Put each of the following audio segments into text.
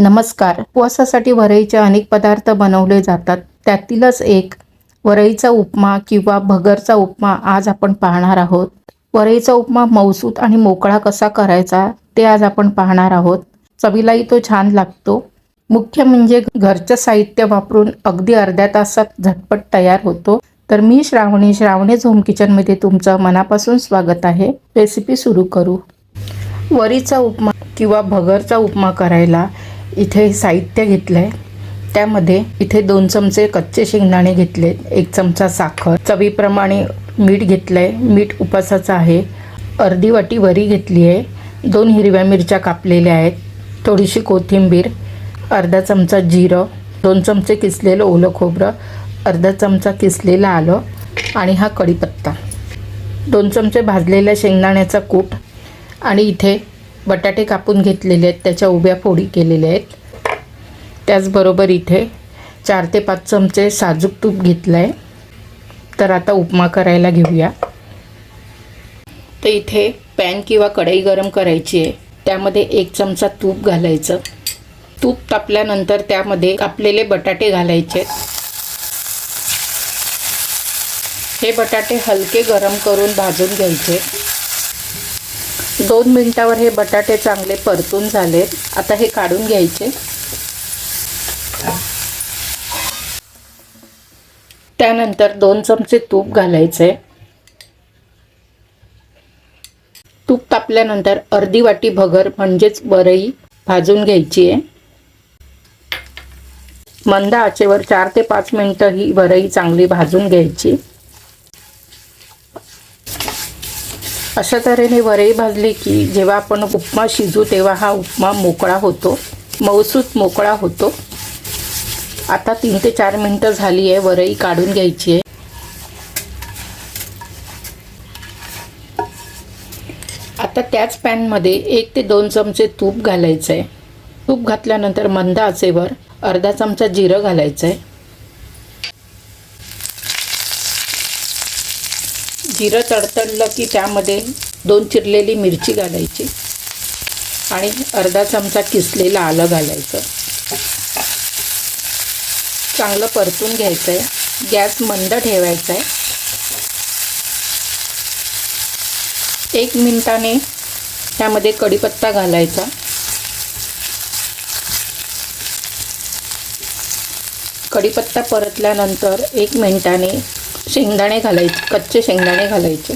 नमस्कार. उपवासासाठी वरईचे अनेक पदार्थ बनवले जातात. त्यातीलच एक. वरईचा उपमा किंवा भगरचा उपमा आज आपण पाहणार आहोत. वरईचा उपमा मौसूत आणि मोकळा कसा करायचा ते आज आपण पाहणार आहोत. चवीलाही तो छान लागतो. मुख्य म्हणजे घरचं साहित्य वापरून अगदी अर्ध्या तासात झटपट तयार होतो. तर मी श्रावणी श्रावणीच होम किचनमध्ये तुमचं मनापासून स्वागत आहे. रेसिपी सुरू करू. वरीचा उपमा किंवा भगरचा उपमा करायला इथे साहित्य घेतलं आहे त्यामध्ये इथे दोन चमचे कच्चे शेंगदाणे घेतले एक चमचा साखर चवीप्रमाणे मीठ घेतलं आहे मीठ उपासाचं आहे. अर्धी वाटी वरी घेतली आहे. दोन हिरव्या मिरच्या कापलेल्या आहेत. थोडीशी कोथिंबीर अर्धा चमचा जिरं दोन चमचे किसलेलं ओलं खोबरं अर्धा चमचा किसलेलं आलं आणि हा कढीपत्ता. दोन चमचे भाजलेल्या शेंगदाण्याचा कूट आणि इथे बटाटे कापून घेतलेले आहेत त्याच्या उभ्या फोडी केलेल्या आहेत. त्याचबरोबर इथे चार ते पाच चमचे साजूक तूप घेतलं आहे तर आता उपमा करायला घेऊया. तर इथे पॅन किंवा कढई गरम करायची आहे. त्यामध्ये एक चमचा तूप घालायचं. तूप तापल्यानंतर त्यामध्ये कापलेले बटाटे घालायचे हे बटाटे हलके गरम करून भाजून घ्यायचे दोन मिनिटावर हे बटाटे चांगले परतून झालेत. आता हे काढून घ्यायचे. त्यानंतर दोन चमचे तूप घालायचे. तूप तापल्यानंतर अर्धी वाटी भगर म्हणजेच वरई भाजून घ्यायची आहे. मंद आचेवर चार ते पाच मिनटं ही वरई चांगली भाजून घ्यायची. अशा तऱ्हेने वरई भाजली की जेव्हा आपण उपमा शिजू तेव्हा हा उपमा मोकळा होतो. मऊसूत मोकळा होतो. आता तीन ते चार मिनटं झाली आहे वरई काढून घ्यायची आहे. आता त्याच पॅनमध्ये एक ते दोन चमचे तूप घालायचं आहे तूप घातल्यानंतर मंद आचेवर अर्धा चमचा जिरं घालायचं आहे जिरं तडतडलं की त्यामध्ये दोन चिरलेली मिरची घालायची आणि अर्धा चमचा किसलेलं आलं घालायचं. चांगलं परतून घ्यायचं आहे गॅस मंद ठेवायचा आहे एक मिनिटाने त्यामध्ये कढीपत्ता घालायचा. कढीपत्ता परतल्यानंतर एक मिनिटाने शेंगदाणे घालायचे कच्चे शेंगदाणे घालायचे.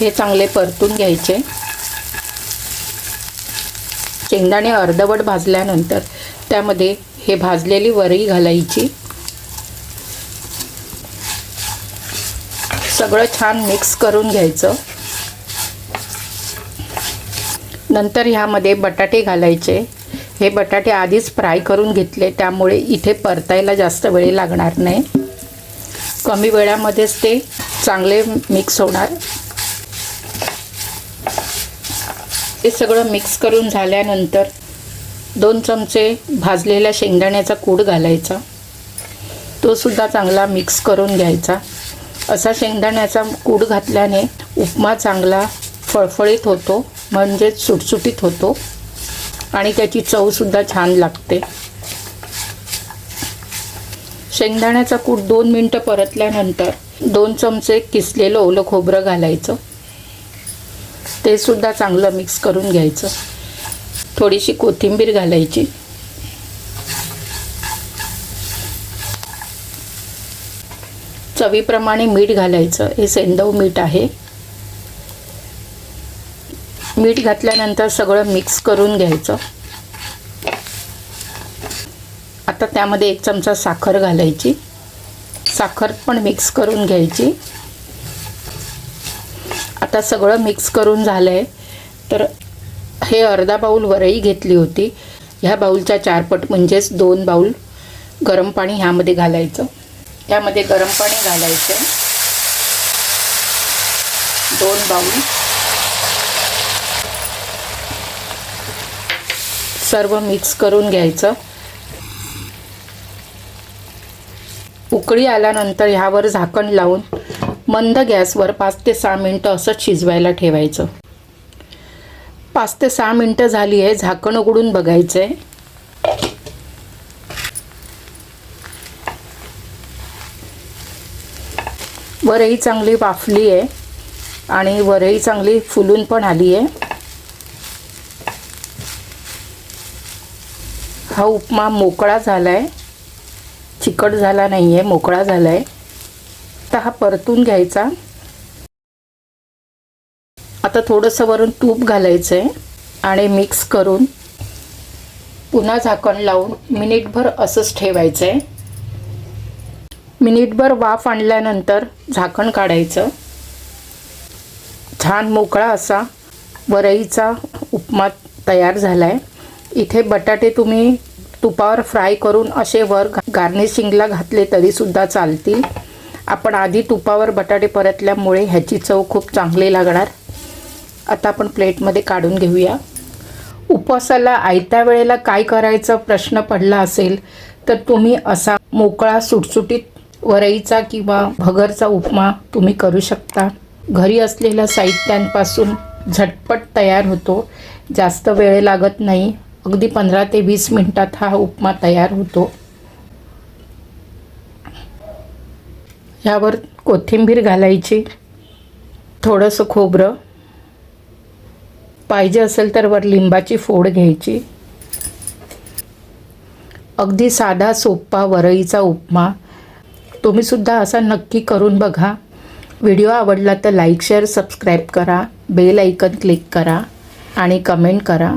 हे चांगले परतून घ्यायचे. शेंगदाणे अर्धवट भाजल्यानंतर त्यामध्ये हे भाजलेली वरई घालायची. सगळं छान मिक्स करून घ्यायचं. नंतर ह्यामध्ये बटाटे घालायचे. हे बटाटे आधीच फ्राय करून घेतले त्यामुळे इथे परतायला जास्त वेळ लागणार नाही. कमी वेळामध्येच ते चांगले मिक्स होणार. हे सगळं मिक्स करून झाल्यानंतर दोन चमचे भाजलेल्या शेंगदाण्याचा कूड घालायचा. तो सुद्धा चांगला मिक्स करून घ्यायचा. असा शेंगदाण्याचा कूड घातल्याने उपमा चांगला फळफळीत होतो म्हणजेच सुटसुटीत होतो आणि त्याची चवसुद्धा छान लागते. शेंगदाण्याचा कूट दोन मिनटं परतल्यानंतर दोन चमचे किसलेलं ओलं खोबरं घालायचं. ते सुद्धा चांगलं मिक्स करून घ्यायचं. थोडीशी कोथिंबीर घालायची. चवीप्रमाणे मीठ घालायचं. हे सेंदव मीठ आहे. मीठ घातल्यानंतर सगळं मिक्स करून घ्यायचं. आता त्यामध्ये एक चमचा साखर घालायची. साखर पण मिक्स करून घ्यायची. आता सगळं मिक्स करून झालं आहे तर हे अर्धा बाऊल वरई घेतली होती. ह्या बाऊलच्या चारपट म्हणजेच दोन बाऊल गरम पाणी ह्यामध्ये घालायचं. ह्यामध्ये गरम पाणी घालायचं. दोन बाऊल सर्व मिक्स करून घ्यायचं. उकळी आल्यानंतर ह्यावर झाकण लावून मंद गॅसवर पाच ते सहा मिनटं असं शिजवायला ठेवायचं. पाच ते सहा मिनटं झाली आहे झाकण उघडून बघायचं आहे वरही चांगली वाफली आहे आणि वरही चांगली फुलून पण आली आहे. हा उपमा मोकळा झाला आहे चिकट झाला नाही आहे मोकळा झाला आहे तर हा परतून घ्यायचा. आता थोडंसं वरून तूप घालायचं आहे आणि मिक्स करून पुन्हा झाकण लावून मिनिटभर असंच ठेवायचं आहे मिनिटभर वाफ आणल्यानंतर झाकण काढायचं. छान मोकळा असा वरईचा उपमा तयार झाला आहे इथे बटाटे तुम्ही तुपावर फ्राय करून असे वर गार्निशिंगला घातले तरीसुद्धा चालतील. आपण आधी तुपावर बटाटे परतल्यामुळे ह्याची चव खूप चांगली लागणार. आता आपण प्लेटमध्ये काढून घेऊया. उपवासाला आयत्या वेळेला काय करायचा प्रश्न पडला असेल तर तुम्ही असा मोकळा सुटसुटीत वरईचा किंवा भगरचा उपमा तुम्ही करू शकता. घरी असलेल्या साहित्यांपासून झटपट तयार होतो. जास्त वेळ लागत नाही. अगदी पंधरा ते वीस मिनटात हा उपमा तयार होतो. यावर कोथिंबीर घालायची थोडंसं खोबरं पाहिजे असेल तर वर लिंबाची फोड घ्यायची. अगदी साधा सोप्पा वरईचा उपमा. तुम्हीसुद्धा असा नक्की करून बघा. व्हिडिओ आवडला तर लाईक शेअर सबस्क्राईब करा. बेल ऐकन क्लिक करा आणि कमेंट करा.